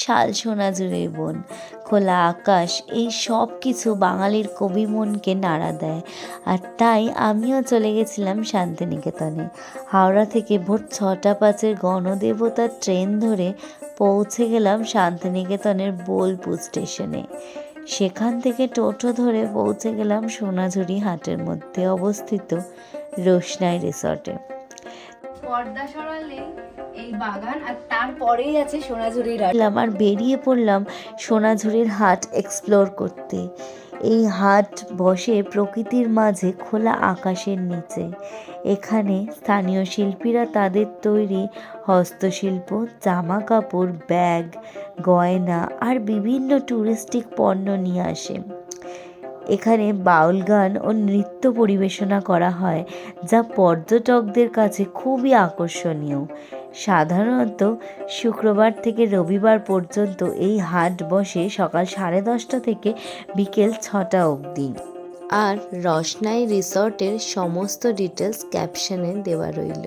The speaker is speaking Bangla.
শাল সোনাঝুরির বন খোলা আকাশ, এই সব কিছু বাঙালির কবি মনকে নাড়া দেয়। আর তাই আমিও চলে গেছিলাম শান্তিনিকেতনে। হাওড়া থেকে ভোর ছটা পাঁচের গণদেবতার ট্রেন ধরে পৌঁছে গেলাম শান্তিনিকেতনের বোলপুর স্টেশনে। সেখান থেকে টোটো ধরে পৌঁছে গেলাম সোনাঝুরি হাটের মধ্যে অবস্থিত রোশনাই রিসর্টে। পর্দা সরালে এই বাগান আর তারপরেই আছে সোনাঝুরি রাট গেলাম আর বেরিয়ে পড়লাম সোনাঝুরির হাট এক্সপ্লোর করতে। এই হাট বসে প্রকৃতির মাঝে খোলা আকাশের নিচে। এখানে স্থানীয় শিল্পীরা তাদের তৈরি হস্তশিল্প জামা কাপড় ব্যাগ, গয়না আর বিভিন্ন ট্যুরিস্টিক পণ্য নিয়ে আসে। এখানে বাউল গান ও নৃত্য পরিবেশনা করা হয়, যা পর্যটকদের কাছে খুবই আকর্ষণীয়। সাধারণত শুক্রবার থেকে রবিবার পর্যন্ত এই হাট বসে সকাল সাড়ে দশটা থেকে বিকেল ছটা অবধি। আর রসনাই রিসর্টের সমস্ত ডিটেলস ক্যাপশনে দেওয়া রইল।